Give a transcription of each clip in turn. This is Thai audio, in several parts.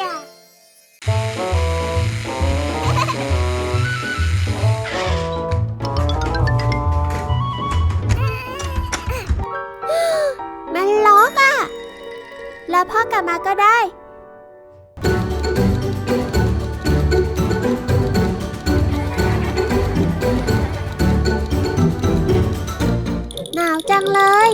จ้ะมันล็อกอะแล้วพ่อกลับมาก็ได้ หนาวจังเลย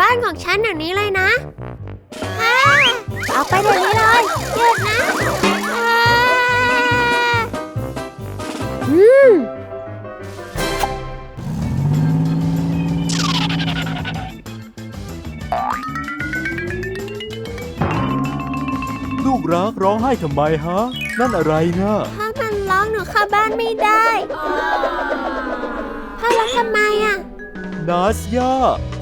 บ้านของฉันเดี๋ยวนี้เลยนะฮ่าออกไปเดี๋ยวนี้เลยหยุดนะฮ่าอืม ลูกรักร้องไห้ทำไมฮะ นั่นอะไรนะถ้ามันร้องหนูเข้าบ้านไม่ได้พ่อร้องทำไมอะนาสยา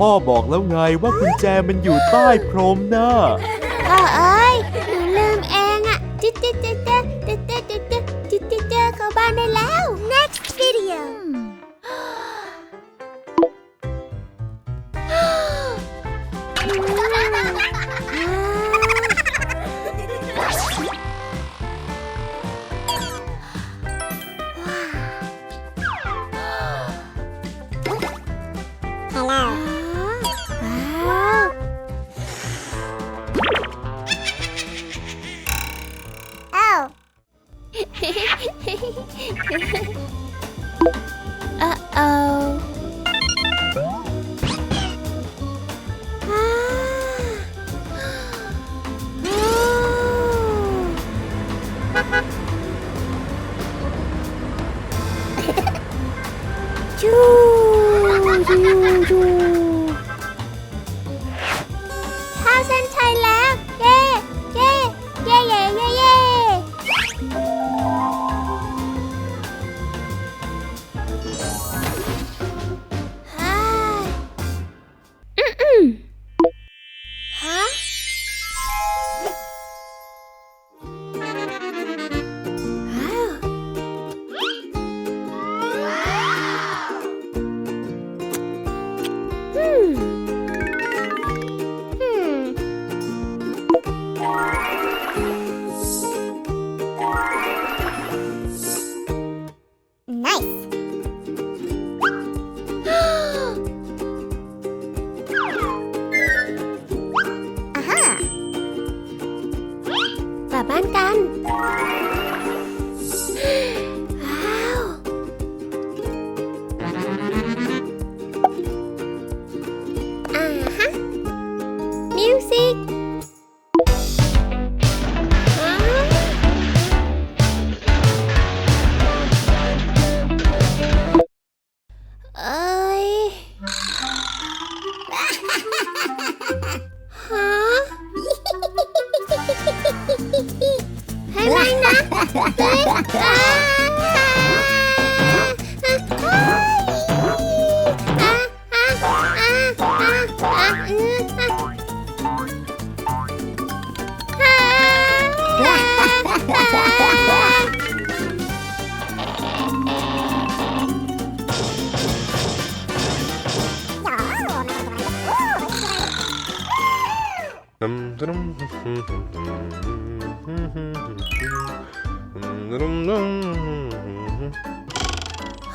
พ่อบอกแล้วไงว่ากุญแจมันอยู่ใต้พรมนะพ่อเอ้ย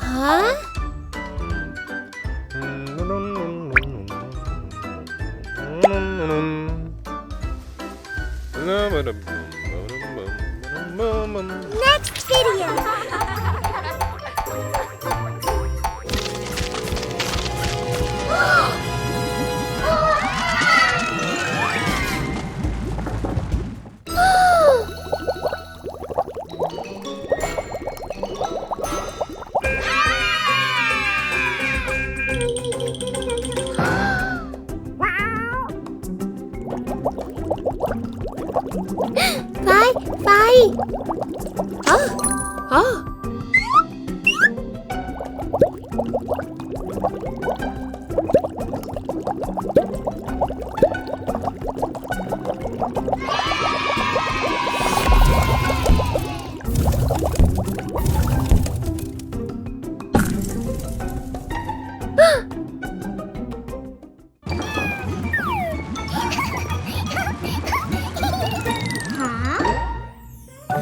아?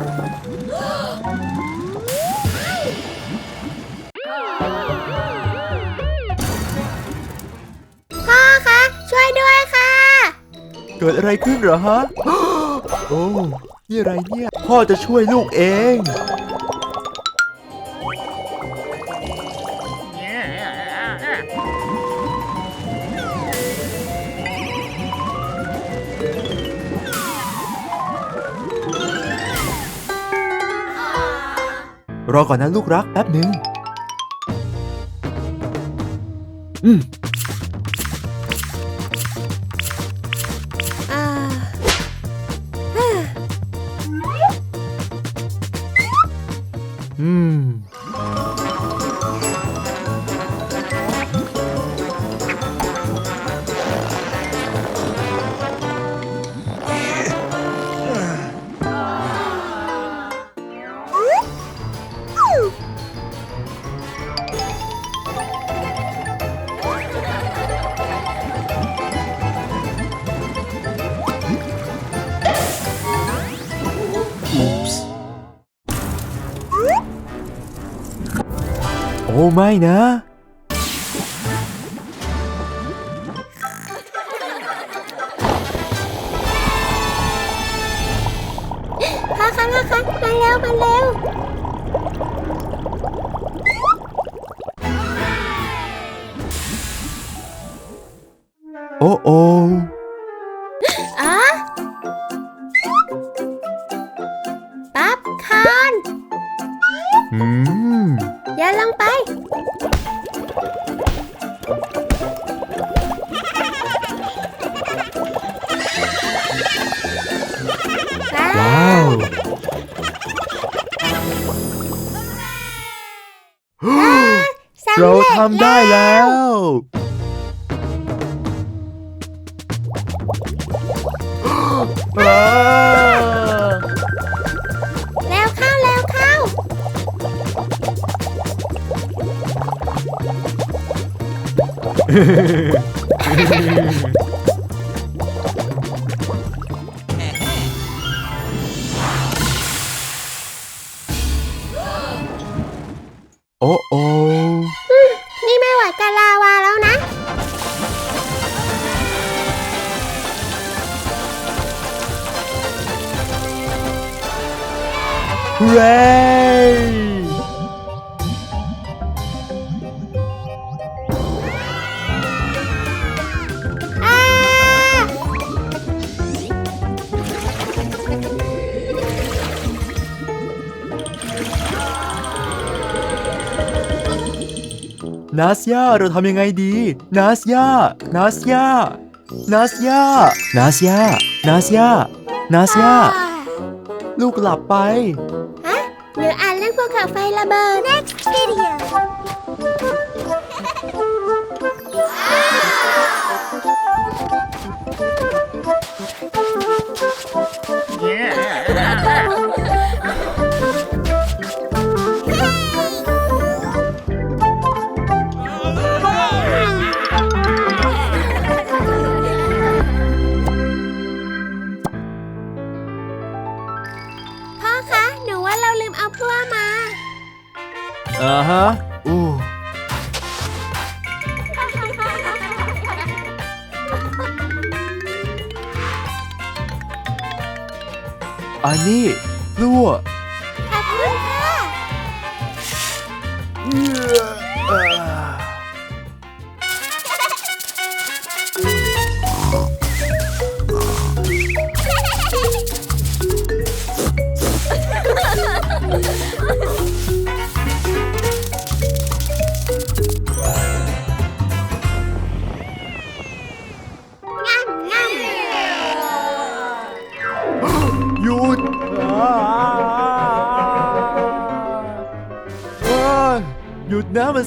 พ่อคะ ช่วยด้วยค่ะ เกิดอะไรขึ้นเหรอฮะ โอ้ นี่อะไรเนี่ย พ่อจะช่วยลูกเอง รอก่อนนะลูกรักแป๊บหนึ่งอืม ไม่นะพ่อคะพ่อคะมาเร็วมาเร็ว เราเร็จทำได้แล้วว้าวแล้วเข้าแล้วเข้าโเรนาสยาเราทำยังไงดีนาสยานาสยานาสยานาสยานาสยานาสยาลูกหลับไป ฮะหรืออ่านเรื่องภูเขาไฟระเบิด next video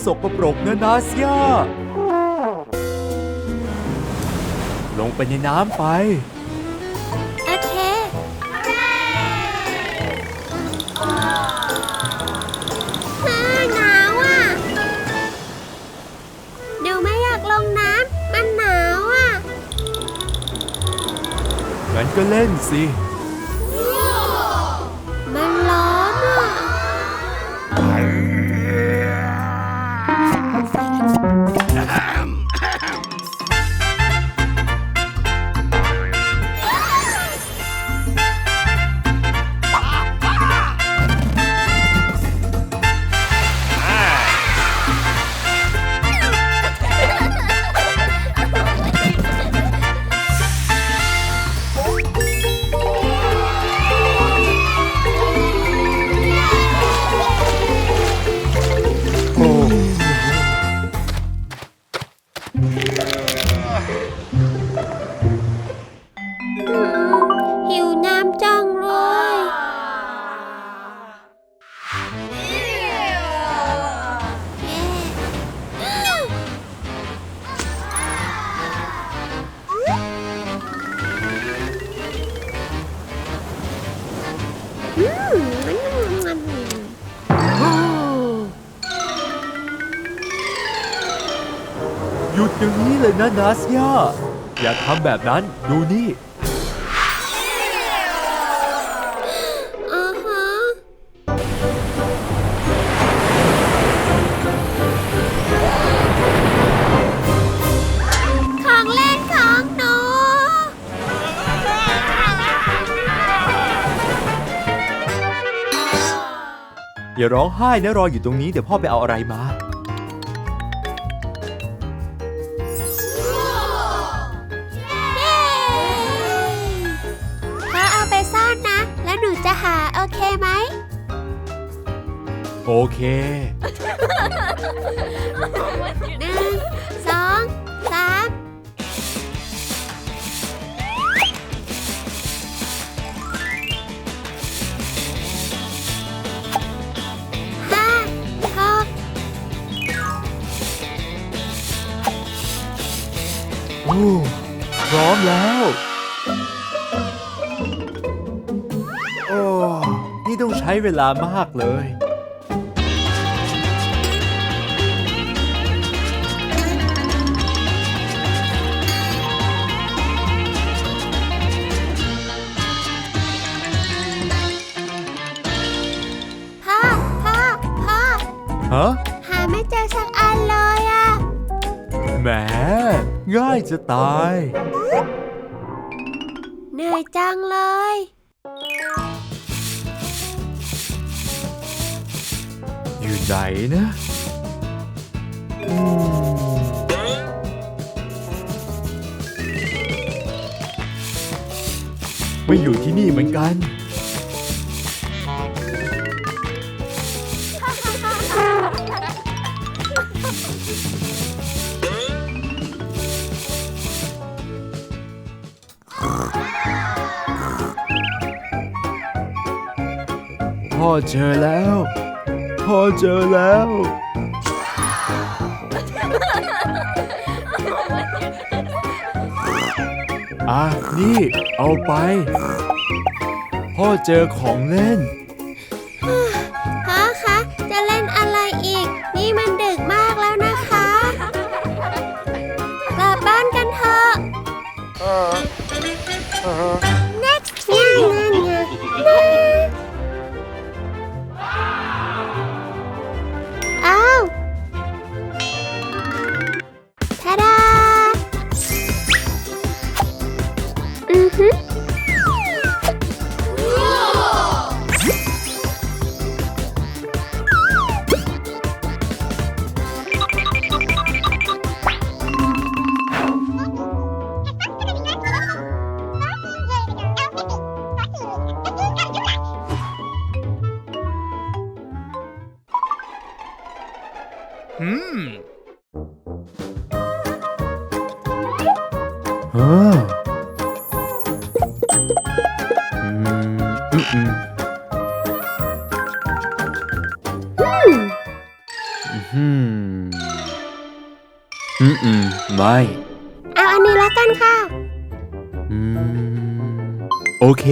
สกปรกนะนาสยาลงไปในน้ำไป โอเค ฮ่าหนาวอะหนูไม่อยากลงน้ำ มันหนาวอะ งั้นก็เล่นสิ นี้เลยนะนาสยาอย่าทำแบบนั้นดูนี่อ่าฮะของเล่นของหนู อย่าร้องไห้นะรออยู่ตรงนี้เดี๋ยวพ่อไปเอาอะไรมา โอเค หนึ่งสองสามห้าหกโอ้พร้อมแล้ว โอ้ นี่ต้องใช้เวลามากเลย ฮะหาไม่เจอสักอันเลยอะแหมง่ายจะตาย เหนื่อยจังเลย อยู่ไหนนะอืมไม่อยู่ที่นี่เหมือนกัน พ่อเจอแล้ว พ่อเจอแล้ว อะ นี่ เอาไป พ่อเจอของเล่น อืมอืมอืมไม่เอาอันนี้แล้วกันค่ะ อืม โอเค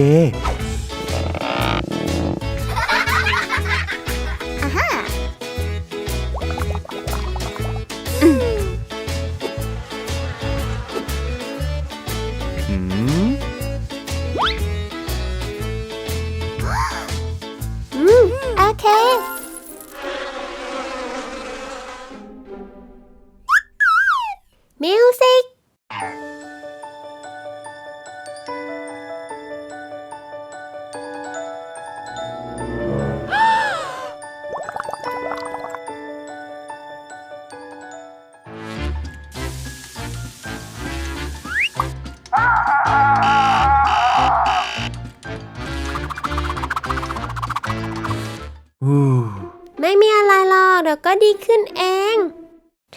ขึ้นเอง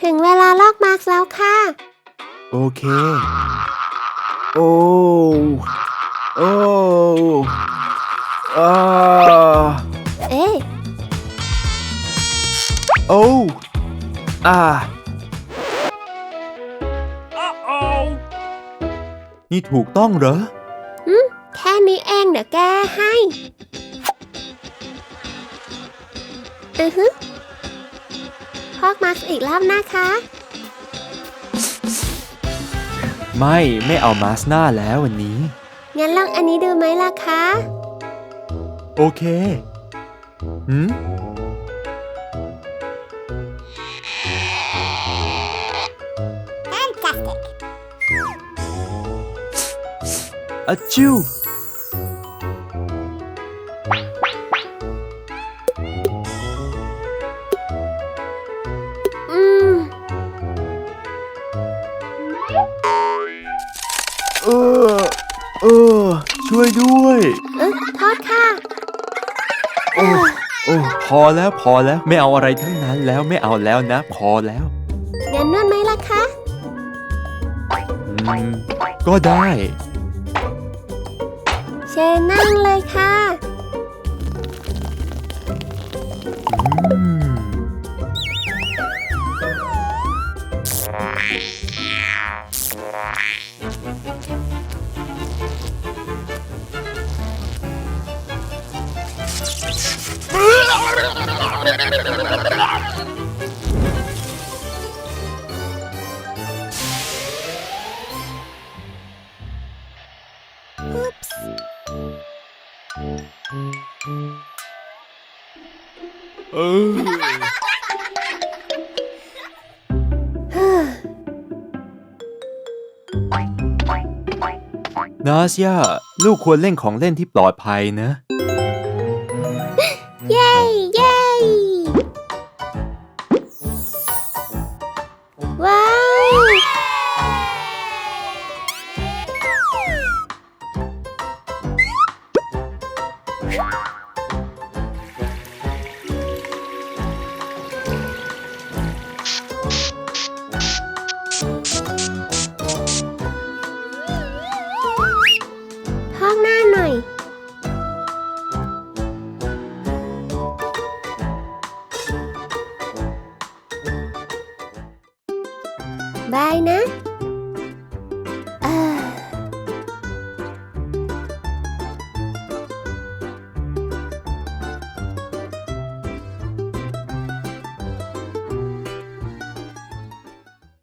ถึงเวลาลอกมาร์กแล้วค่ะ โอเค โอ้ โอ้อาเอ๊ะโอ้อานี่ถูกต้องเหรอแค่นี้เองเดี๋ยวแก้ให้ อือฮึ พอกมาร์กอีกรอบนะคะ ไม่ไม่เอามาสหน้าแล้ววันนี้ งั้นลองอันนี้ดูไหมล่ะคะ โอเคหืม Fantastic. อะจิว ออ เออ ช่วยด้วย เออโทษค่ะ โอ้โอ้พอแล้วพอแล้ว ไม่เอาอะไรทั้งนั้นแล้วไม่เอาแล้วนะ พอแล้วงั้นนวดไหมล่ะคะอืมก็ได้ เชิญนั่งเลยค่ะ นาสยาลูกควรเล่นของเล่นที่ปลอดภัยนะ